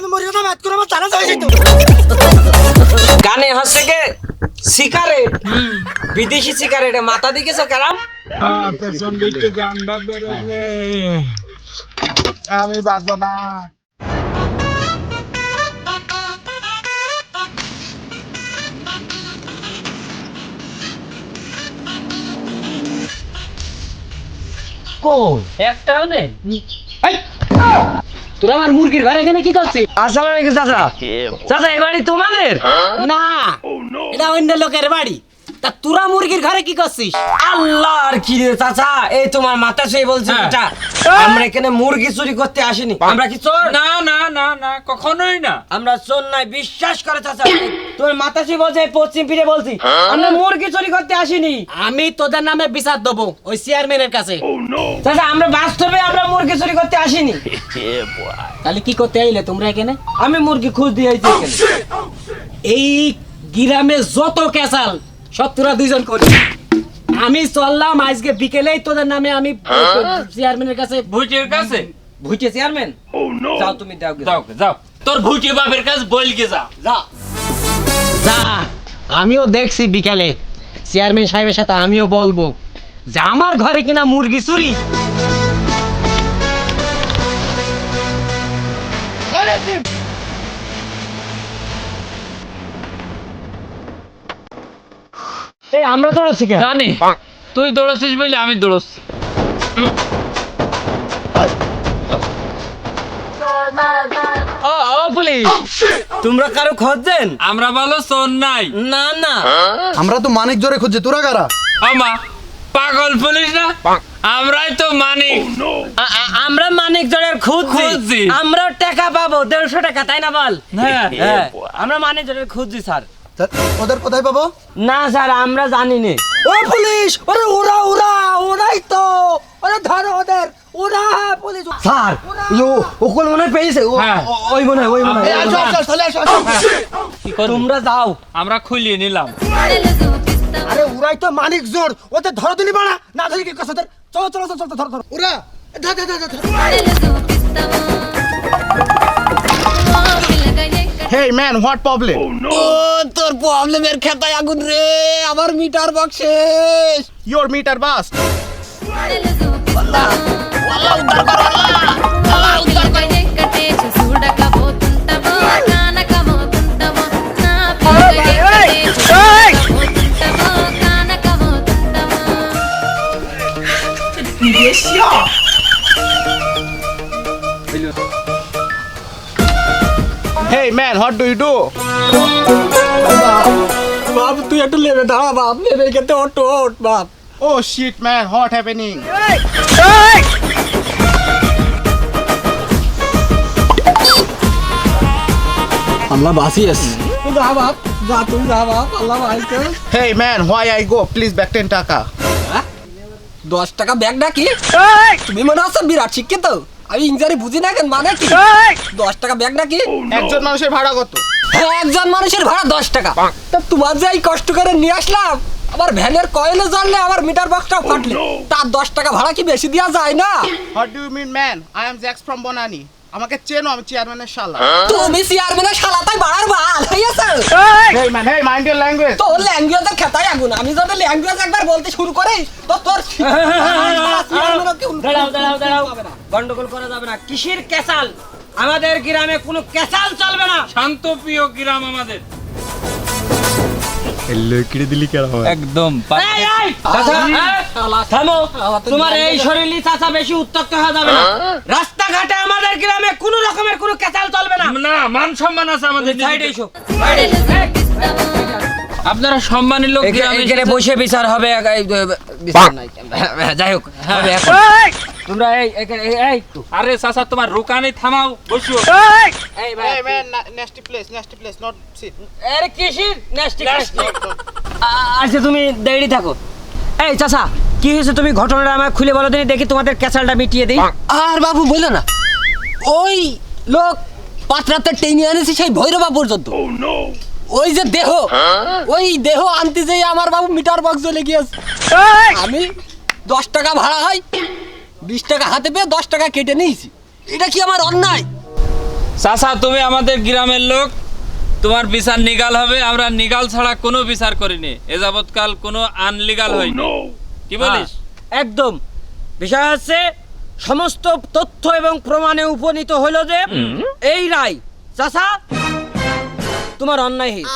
আমি মরে যেতাম এত করে আমার চালা হয়ে যেত। গানে হচ্ছে কে? সিগারেট। বিদেশি সিগারেট মাথা কারাম পেছন দিকে বেরোবে আমি বাঁচবো না। একটাও নেই। এই, তোরা আমার মুরগির ঘরে এখানে কি করছিস? আসসালামু আলাইকুম চাচা? চাচা এই বাড়ি তোমাদের? না এটা অন্য লোকের বাড়ি। তা তোরা মুরগির ঘরে কি করছিস? আল্লাহ আর কি রে চাচা? এই তোমার মাথা সেই বলছে হ্যাঁ। এটা আমরা এখানে মুরগি চুরি করতে আসিনি। আমরা কি চোর? না না না না কখনোই না। আমরা চোর নাই বিশ্বাস করে চাচা। তোমার মাথা সেই বলছে এই পশ্চিম ফিরে বলছি। আমরা মুরগি চুরি করতে আসিনি। আমি তোদের নামে বিচার দেবো ওই চেয়ারম্যানের কাছে। চাচা আমরা বাস্তবে আমরা মুরগি চুরি করতে আসিনি। তাহলে কি করতে আইলে তোমরা এখানে? আমি মুরগি খুঁজ দিয়েছি এই গ্রামে যত ক্যাসাল সব তোরা দুইজন করি। আমি চললাম আজকে বিকেলেই তোদের নামে আমি চেয়ারম্যানের কাছে ভুটির কাছে? ভুইটে চেয়ারম্যান যাও তুমি দাও যাও যাও। তোর ভুটি বাপের কাছে বলকে যা। যা। যা। আমিও দেখছি বিকালে। চেয়ারম্যান সাহেবের সাথে আমিও বলব যে আমার ঘরে কিনা মুরগি চুরি। এই আমরা তো আছি কেন জানি তুই দৌড়াচ্ছিস বলে আমি দৌড়াচ্ছি। পুলিশ। তোমরা কারও খোঁজছেন আমরা ভালো নাই। না না। আমরা তো মানিক জোরে খুঁজছি তোরা কারা? আমা পাগল পুলিশ না? আমরাই তো মানিক। আ- আমরা মানিক জনের খুঁজছি। খুঁজছি। আমরা টাকা পাবো দেড়শো টাকা তাই না বল? হ্যাঁ হ্যাঁ আমরা মানিক জনের খুঁজছি স্যার। তা ওদের কোথায় পাবো? না স্যার আমরা জানি নে ও পুলিশ! ওরে ওরা ওরা ওরাই তো! ওরে ধরো ওদের। ওরা পুলিশ! স্যার ও ওকল মনে পেয়েছে। ও- হ্যাঁ। ওই মনে ওই মনে এই, আসো, আসো, চলে আসো, আসো। কি? তোমরা যাও আমরা খুলিয়ে নিলাম। আরে ওরাই তো মানিক জোর। ওদের ধরো দিলি বাড়া। না ধরি কি কথা চলো চলো চলো চলো ধরো ধরো। ওরা ধর, ধর, ধর, ধর, ধর। হেই ম্যান হোয়াট প্রবলেম ও তোর প্রবলেমের খেতায় আগুন রে আমার মিটার বক্স শেষ। Your meter bus hey man what do you do বাপ তুই একটু লেবে দাঁড়া বাপ। লেবে খেতে ওট ওট বাপ। ও শিট ম্যান হোয়াট হ্যাপেনিং আমরা বাসি আছি। যা বাপ। যা তুই যা বাপ। আল্লাহ ভাইকে hey man why I go please back ten টাকা। দশ টাকা ব্যাগ ডাকি তুমি মনে হচ্ছে বিরাট শিক্ষিত? আমি ইঞ্জারি বুঝি না কেন? মানে কি? দশ টাকা ব্যাগ নাকি? একজন মানুষের ভাড়া কত? হ্যাঁ একজন মানুষের ভাড়া দশ টাকা। তা তোমার যে এই কষ্ট করে নিয়ে আসলাম আবার ভ্যানের কয়েলে জানলে আমার মিটার বক্সটা ফাটলে। তার দশ টাকা ভাড়া কি বেশি দেওয়া যায় না? What do you mean man I am Jacks from Banani আমাকে চেনো আমি চেয়ারম্যানের শালা। তুমি চেয়ারম্যানের শালা তাই বাড়ার বাল হইয়াছে hey man hey mind your language তোর ল্যাঙ্গুয়েজের খেতাই আগুন। আমি যদি ল্যাঙ্গুয়েজ একবার বলতে শুরু করি তো তোর দাঁড়াও দাঁড়াও দাঁড়াও। গন্ডগোল করা যাবে না। কিসের ক্যাসাল? আমাদের গ্রামে কোনো ক্যাসাল চলবে না। শান্ত প্রিয় গ্রাম আমাদের। একদম এই, এই, চাচা, থামো। তোমার এই শরীরই চাচা বেশি উত্তক্ত হয়ে যাবে না। রাস্তাঘাটে আমাদের গ্রামে কোনো রকমের কোনো চলবে না। না মান সম্মান আছে আমাদের সাইডে এসো। আপনারা সম্মানী লোক এখানে বসে বিচার হবে। হ্যাঁ, যাই হোক এখন। তোমরা এই এই- এই একটু। আরে চাচা তোমার রোকানে থামাও বসো এই ভাই hey man nasty place nasty place not sit আরে কিসির নাস্টিক আচ্ছা তুমি দেরি থাকো। এই চাচা কি হয়েছে? তুমি ঘটনাটা আমাকে খুলে বলো দিনি দেখি তোমাদের ক্যাসালটা মিটিয়ে দিই। আর বাবু বলল না। ওই লোক পাত্রাতে টেনে এনেছে সেই ভৈরবা পর্যন্ত। ওই যে দেহ। ওই দেহ আনতে যেয়ে আমার বাবু মিটার বক্স জ্বলে গিয়েছে। আমি দশ টাকা ভাড়া হয় বিশ টাকা হাতে পেয়ে দশ টাকা কেটে নিয়েছি। এটা কি আমার অন্যায়? চাচা তুমি আমাদের গ্রামের লোক। তোমার বিচার নিগাল হবে। আমরা নিগাল ছাড়া কোনো বিচার করিনি। এ যাবৎকাল কোনো আনলিগাল হয়নি। কি বলিস? হ্যাঁ, একদম। বিষয় হচ্ছে সমস্ত তথ্য এবং প্রমাণে উপনীত হইল যে এই রায় চাচা তোমার অন্যায় হয়েছে।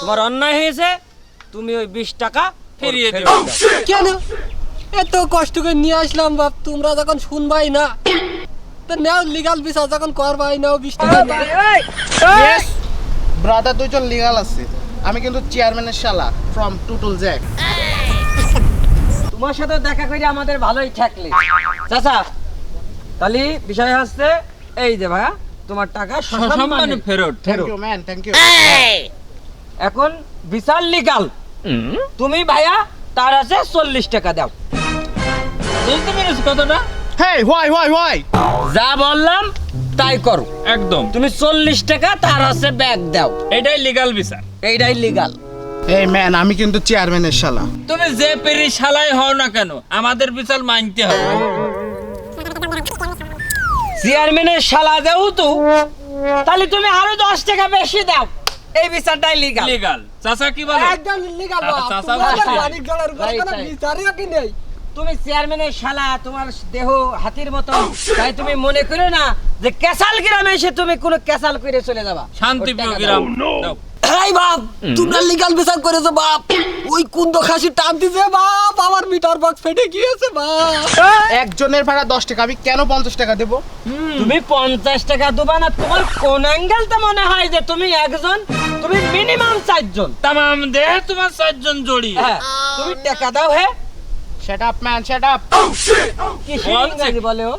তোমার অন্যায় হয়েছে তুমি ওই বিশ টাকা ফিরিয়ে দিও। কেন? এত কষ্ট করে নিয়ে আসলাম বাপ তোমরা যখন শুনবাই না তো নাও লিগাল বিচার যখন করবাই নাও ব্রাদার দুজন লিগাল আছে। আমি কিন্তু চেয়ারম্যানের শালা ফ্রম টুটুল জ্যাক তোমার সাথে দেখা করে আমাদের ভালোই ঠেকলে চাচা তাহলে বিষয় হচ্ছে এই যে ভাইয়া তোমার টাকা সম্মানে সসম্মানে ফেরত thank you man thank you এখন বিশাল লিগাল তুমি ভাইয়া তার আছে চল্লিশ টাকা দাও। বুঝতে পেরেছ কতটা হেই হোয়াই হোয়াই হোয়াই। যা বললাম তাই করো। একদম। তুমি চল্লিশ টাকা তার আছে ব্যাগ দাও। এটাই লিগাল বিচার এইটাই লিগাল এই ম্যান আমি কিন্তু চেয়ারম্যানের শালা। তুমি যে পেরি শালাই হও না কেন আমাদের বিচার মানতে হবে। চেয়ারম্যানের শালা দেও তো। তাহলে তুমি আরও দশ টাকা বেশি দাও। এই বিচারটাই লিগাল লিগাল চাচা কি বলে? একদম লিগাল চাচা। বাড়ির জলের উপরে কোনো বিচারই কি নেই। তুমি চেয়ারম্যানের শালা তোমার দেহ হাতির মতো। তাই তুমি মনে করো না যে ক্যাসাল গ্রামে এসে তুমি কোনো ক্যাসাল করে চলে যাবা। শান্তিপ্রিয় গ্রাম। এই বাপ তোমরা লিগাল বিচার করেছ বাপ। ওই কুন্দ খাসি টান দিছে বাপ আমার মিটার বক্স ফেটে গিয়েছে বাপ। একজনের ভাড়া দশ টাকা আমি কেন পঞ্চাশ টাকা দেবো? তুমি পঞ্চাশ টাকা দেবা না তোমার কোন অ্যাঙ্গেলটা মনে হয় যে তুমি একজন তুমি মিনিমাম চারজন? তামাম দেহে তোমার চারজন জড়ি। হ্যাঁ তুমি টাকা দাও hey set up man set up কি। বলে ও।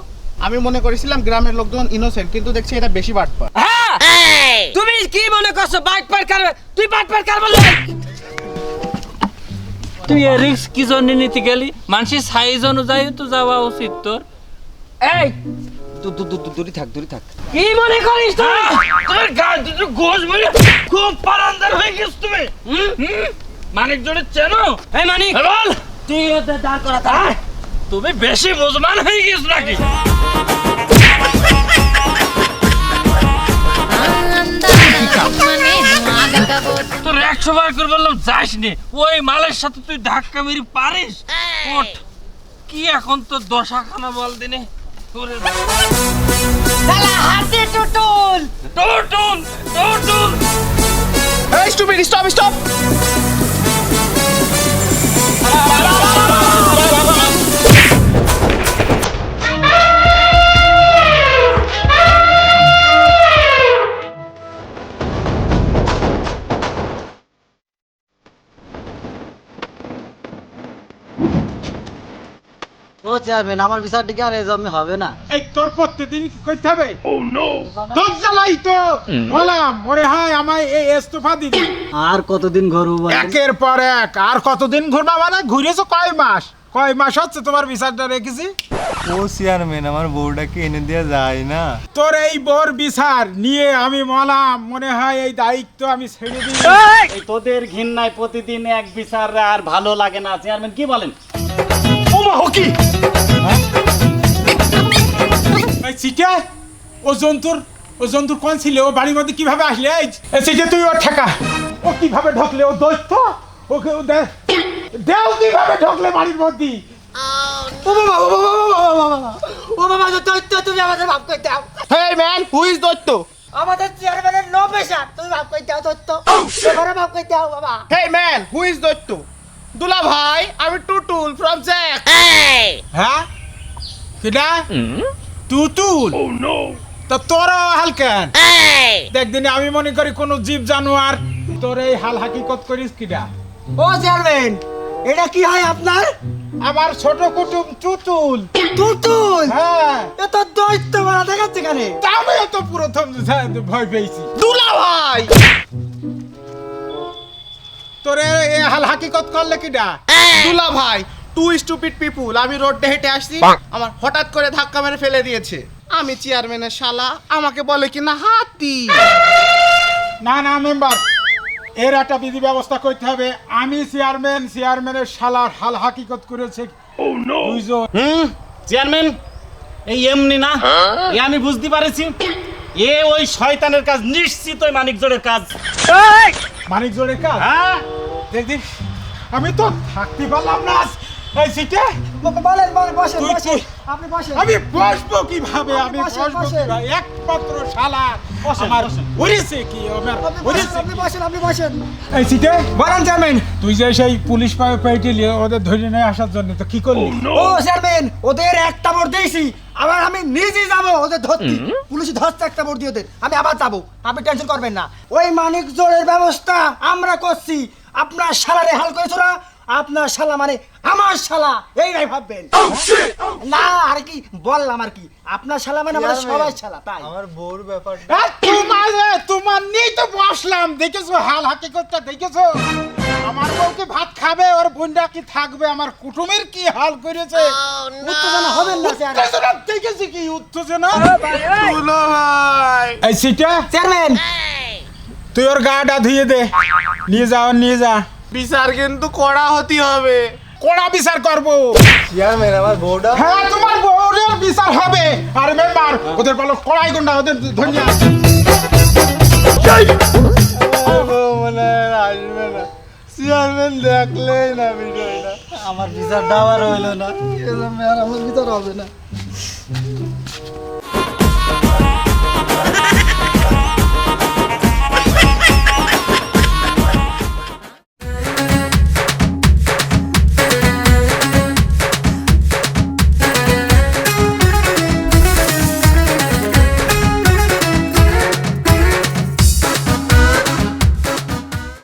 আমি মনে করেছিলাম গ্রামের লোকজন ইনোসেন্ট কিন্তু দেখছি এটা বেশি বাটপা হ্যাঁ! তুমি কি মনে করছ বাইক পার করবে তুই বাইক পার কর বলে? তুই এ রিস্ক কি জন্য নিতে গেলি? মানুষের সাইজ অনুযায়ী তো যাওয়া উচিত তোর। এই! দূরে থাক দূরে থাক। কি মনে করিস তুই? তোর গায়ে দুটো গোস বলে খুব পারান্দার হয়ে গেছ তুমি। হুম? হুম? মানিক জোরে চেনো? এই মানিক! বল! তুই ওদের দাঁড় করা তুমি বেশি বুঝমান হয়ে গেছ নাকি? তোর একশো বার করে বললাম যাস নি ওই মালের সাথে তুই ধাক্কা মেরি পারিস? ওঠ। কি এখন তো দশাখানা বল দিনে? তোরে শালা হাতে ও চেয়ারম্যান আমার বিচারটি কি আর এই জন্মে হবে না। এই তোর প্রত্যেকদিন করতে হবে? তোর জ্বালাই তো! বললাম মনে হয় আমায় এই ইস্তফা দিবি আর কতদিন ঘরু একের পর এক আর কতদিন ঘুরবা মানে ঘুরেছো কয় মাস? কয় মাস হচ্ছে তোমার বিচারটা রেখেছি ও চেয়ারম্যান আমার বউটাকে এনে দেওয়া যায় না? তোর এই বোর বিচার নিয়ে আমি মলাম মনে হয় এই দায়িত্ব আমি ছেড়ে দিই তোদের ঘৃণায় প্রতিদিন এক বিচার আর ভালো লাগে না। চেয়ারম্যান কি বলেন? ওমা হকি এই চিঠা ও জন্তুর ও জন্তুর কোন ছিল ও বাড়ির মধ্যে কীভাবে আসলে চিঠা তুই ওর ঠেকা ও কীভাবে ঢকলে ও দৈত্য ওকে ও দে দেও কীভাবে ঢকলে বাড়ির মধ্যে ও বাবা ও বাবা ও বাবা ও বাবা ও বাবা তো তো তুমি আমাদের মাফ করে দাও হেই ম্যান হু ইজ দৈত্য আমাদের চেয়ারম্যানের নো পেশা তুমি মাফ করে দাও দত্ত এবারে মাফ করে দাও বাবা হেই ম্যান হু ইজ দৈত্য দুলা ভাই আমি টুটুল ফ্রম জ্যাক হ্যাঁ? কিনা তুতুল তা তোরা হালকেন দেখ দিনে আমি মনে করি কোন জীব জানোয়ার তোর এই হাল হাকিকত করিস কিনা ও চেয়ারম্যান এটা কি হয় আপনার? আমার ছোট কুটুম তুতুল তুতুল হ্যাঁ। এ তো দৈত্য মারা দেখাচ্ছে কেনে তা আমিও তো প্রথম ভয় পেয়েছি। দুলা ভাই! তোর এ- এ হাল হাকিকত করলে কিনা দুলা ভাই টু স্টুপিড পিপুল আমি রোডে হেঁটে আসছি আমার হঠাৎ করে ধাক্কা মেরে ফেলে দিয়েছে। আমি চেয়ারম্যানের শালা আমাকে বলে কি না হাতি। না না মেম্বার এর একটা বিধি ব্যবস্থা করতে হবে। আমি চেয়ারম্যান চেয়ারম্যানের শালার হাল হাকিকত করেছে। দুইজন। হুম? চেয়ারম্যান এই এমনি না? এই আমি বুঝতে পারেছি। এ ওই শয়তানের কাজ নিশ্চিত ওই মানিক জোরের কাজ মানিক জোরের কাজ? হ্যাঁ? দেখ আমি তো থাকতে পারলাম না। এই সিটে? বলেন বলেন বসেন তুই- বসেন। আপনি বসেন। আমি বসবো কীভাবে? আমি বসবো কীভাবে? একমাত্র শালা। বসেন, আমার উড়িছে কি? আমার আপনি বসেন উড়িছে আপনি বসেন আপনি বসেন। এই সিটে? বলেন চেয়ারম্যান। তুই যে সেই পুলিশ পাবে পেয়েছিলি ওদের ধরে নিয়ে আসার জন্য তো কি করলি? ও চেয়ারম্যান ওদের একটা ভোট দিয়েছি। আবার আমি নিজে যাব ওদের ধরতে। পুলিশ ধরতে একটা ভোট দিয়ে ওদের। আমি আবার যাব আপনি টেনশন করবেন না। ওই মানিক জোরের ব্যবস্থা আমরা করছি। আপনার সারা হাল করেছ না? আপনার শালা মানে আমার শালা এই নাই ভাববেন না আর কি বললাম আর কি? আপনার শালা মানে আমাদের সবাই শালা তাই? আমার বউর ব্যাপারটা আহ, তোমার তোমার নিয়েই তো বসলাম। দেখেছ হাল হাকিকতটা দেখেছ? আমার বউকে ভাত খাবে? ওর বোনটা কি থাকবে? আমার কুটুমের কি হাল করেছে? উত্তেজনা হবেন না উত্তেজনা দেখেছি কি? উত্তেজনা? তুলো ভাই এই! সিটা? চেয়ারম্যান তুই ওর গাটা ধুয়ে দে। নিয়ে যা নিয়ে যা। বিচার কিন্তু কড়া হতে হবে। কড়া বিচার করব। চেয়ারম্যান আমার বউটা? হ্যাঁ তোমার বউরের বিচার হবে। আর মেম্বার ওদের বলো কড়াই গুন্ডা ওদের ধনিয়া বউ মনে আসবে না। চেয়ারম্যান দেখলেই না আমার বিচারটা আবার হইল না। আমার বিচার হবে না।